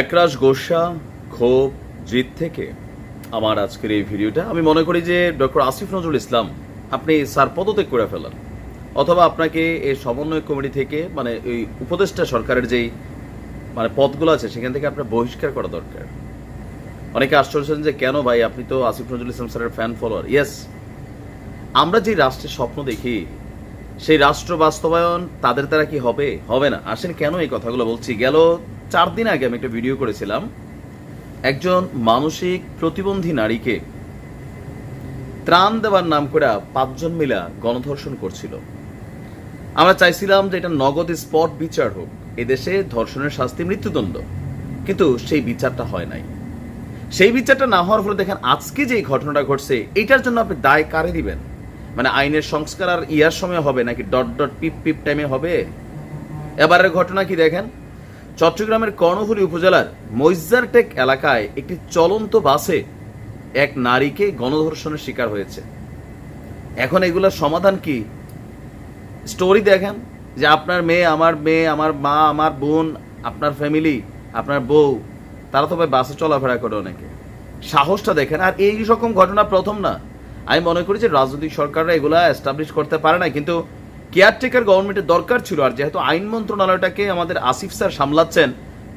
একরাশ গোসা, ক্ষোভ জিত থেকে আমার আজকের এই ভিডিওটা। আমি মনে করি যে ডক্টর আসিফ নজরুল ইসলাম, আপনি স্যার পদত্যাগ করে ফেলেন। অথবা আপনাকে এই সমন্বয় কমিটি থেকে মানে এই উপদেষ্টা সরকারের যেই মানে পদগুলো আছে, সেখান থেকে আপনার বহিষ্কার করা দরকার। অনেকে আশ্চর্য হচ্ছেন যে কেন ভাই, আপনি তো আসিফ নজরুল ইসলাম স্যারের ফ্যান ফলোয়ার ইয়েস আমরা যে রাষ্ট্রের স্বপ্ন দেখি সেই রাষ্ট্র বাস্তবায়ন তাদের দ্বারা কি হবে? হবে না। আসেন কেন এই কথাগুলো বলছি? গেল চার দিন আগে আমি একটা ভিডিও করেছিলাম। একজন মানসিক প্রতিবন্ধী নারীকে ত্রাণ দেওয়ার নাম করে পাঁচজন মিলা গণধর্ষণ করছিল। আমরা চাইছিলাম যে এটা নগদ স্পট বিচার হোক। এদেশে ধর্ষণের শাস্তি মৃত্যুদণ্ড। কিন্তু সেই বিচারটা হয় নাই। সেই বিচারটা না হওয়ার ফলে দেখেন আজকে যে ঘটনাটা ঘটছে, এটার জন্য আপনি দায় কারে দিবেন? মানে আইনের সংস্কার আর ইয়ার সময় হবে নাকি ডট ডট পিপ পিপ টাইমে হবে? এবারের ঘটনা কি দেখেন? চট্টগ্রামের কর্ণফুলী উপজেলার মৈজারটেক এলাকায় একটি চলন্ত বাসে এক নারীকে গণধর্ষণের শিকার হয়েছে। এখন এগুলোর সমাধান কি? স্টোরি দেখেন যে আপনার মেয়ে, আমার মেয়ে, আমার মা, আমার বোন, আপনার ফ্যামিলি আপনার বউ, তারা তো ভাই বাসে চলাফেরা করে অনেকে। সাহসটা দেখেন, আর এই রকম ঘটনা প্রথম না। আমি মনে করি যে রাজনৈতিক সরকাররা এগুলা এস্টাবলিশ করতে পারে না কিন্তু কেয়ারটেকার গভর্নমেন্টের দরকার ছিল, আর যেহেতু আইন মন্ত্রণালয়টাকে আমাদের আসিফ স্যার সামলাচ্ছেন,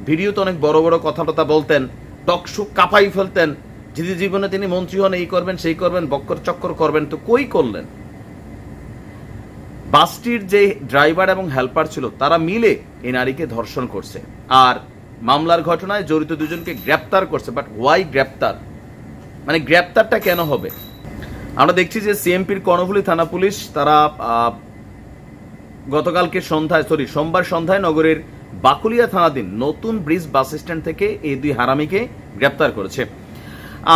ভিডিওতে অনেক বড় বড় কথাবার্তা বলতেন, টকশো কাপাই ফেলতেন যদি জীবনে তিনি মন্ত্রী হন, এই করবেন, সেই করবেন, বক্কর চক্কর করবেন, তো কই করলেন? বাসটির যে ড্রাইভার এবং হেল্পার ছিল, তারা মিলে এই নারীকে ধর্ষণ করছে, আর মামলার ঘটনায় জড়িত দুজনকে গ্রেপ্তার করছে বাট ওয়াই গ্রেপ্তার? মানে গ্রেপ্তারটা কেন হবে? আমরা দেখছি যে সিএমপির কর্ণফুলী থানা পুলিশ, তারা গতকালকে সন্ধ্যায় সরি সোমবার সন্ধ্যায় নগরের বাকুলিয়া থানাধীন নতুন ব্রিজ বাস স্ট্যান্ড থেকে এই দুই হারামিকে গ্রেপ্তার করেছে।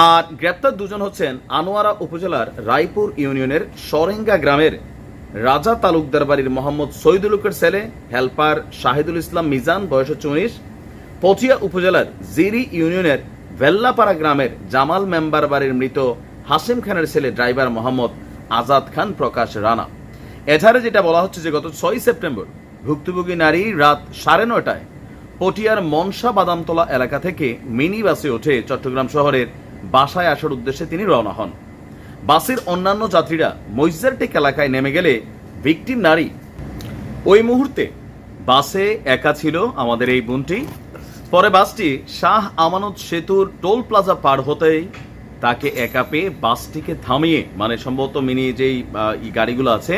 আর গ্রেপ্তার দুজন হচ্ছেন আনোয়ারা উপজেলার রায়পুর ইউনিয়নের সরেঙ্গা গ্রামের রাজা তালুকদার বাড়ির মোহাম্মদ শহীদুলুকের ছেলে, হেল্পার শাহিদুল ইসলাম মিজান, বয়স উনিশ পটিয়া উপজেলার জিরি ইউনিয়নের ভেল্লাপাড়া গ্রামের জামাল মেম্বার বাড়ির মৃত হাসিম খানের ছেলে ড্রাইভার মোহাম্মদ আজাদ খান প্রকাশ রানা। এছাড়া যেটা বলা হচ্ছে যে গত ছয় সেপ্টেম্বর ভুক্তভোগী নারী রাত সাড়ে নয়টায় পটিয়ার মনসা বাদামতলা এলাকা থেকে মিনি বাসে ওঠে চট্টগ্রাম শহরের বাসায় আসার উদ্দেশ্যে তিনি রওনা হন। বাসের অন্যান্য যাত্রীরা মৈজারটেক এলাকায় নেমে গেলে ভিকটিম নারী। ওই মুহূর্তে বাসে একা ছিল আমাদের এই বোনটি। পরে বাসটি শাহ আমানত সেতুর টোল প্লাজা পার হতেই তাকে একা পেয়ে বাসটিকে থামিয়ে মানে সম্ভবত মিনি যেই গাড়িগুলো আছে,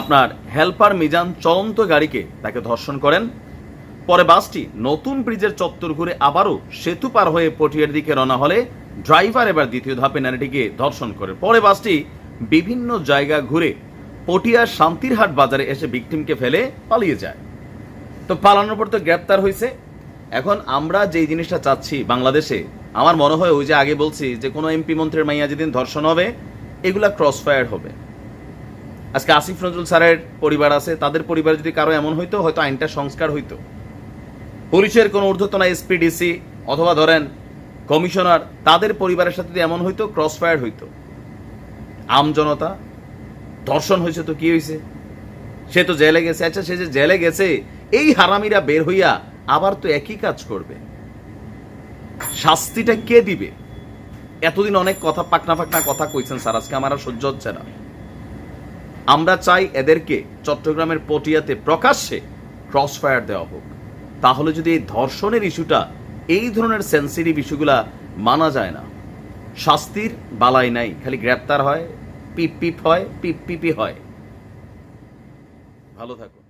আপনার হেল্পার মিজান চলন্ত গাড়িকে তাকে ধর্ষণ করেন। পরে বাসটি নতুন ব্রিজের চত্বর ঘুরে আবারও সেতু পার হয়ে পটিয়ার দিকে রওনা হলে ড্রাইভার এবার দ্বিতীয় ধাপে নারীটিকে ধর্ষণ করে। পরে বাসটি বিভিন্ন জায়গা ঘুরে পটিয়ার শান্তিরহাট বাজারে এসে ভিকটিমকে ফেলে পালিয়ে যায়। তো পালানোর পর তো গ্রেপ্তার হয়েছে এখন আমরা যেই জিনিসটা চাচ্ছি বাংলাদেশে আমার মনে হয় ওই যে আগে বলছি যে কোনো এমপি মন্ত্রীর মাইয়া যেদিন ধর্ষণ হবে, এগুলা ক্রস ফায়ার হবে। আজকে আসিফ নজরুল স্যারের পরিবার আছে, তাদের পরিবার যদি কারও এমন হইতো, হয়তো আইনটা সংস্কার হইতো। পুলিশের কোনো ঊর্ধ্বতন এসপি ডিসি অথবা ধরেন কমিশনার, তাদের পরিবারের সাথে যদি এমন হইতো ক্রস ফায়ার হইতো। আম জনতা, ধর্ষণ হয়েছে তো কি হয়েছে সে তো জেলে গেছে। আচ্ছা সে যে জেলে গেছে, এই হারামিরা বের হইয়া আবার তো একই কাজ করবে। শাস্তিটা কে দিবে? এতদিন অনেক কথা পাকনা পাকনা কথা কইছেন স্যার, আজকে আমার আর সহ্য হচ্ছে না। আমরা চাই এদেরকে চট্টগ্রামের পটিয়াতে প্রকাশ্যে ক্রস ফায়ার দেওয়া হোক। তাহলে যদি এই ধর্ষণের ইস্যুটা এই ধরনের সেন্সিটিভ ইস্যুগুলা মানা যায় না, শাস্তির বালাই নাই, খালি গ্রেপ্তার হয়, পিপ পিপ হয়, পিপ পিপি হয়। ভালো থাকো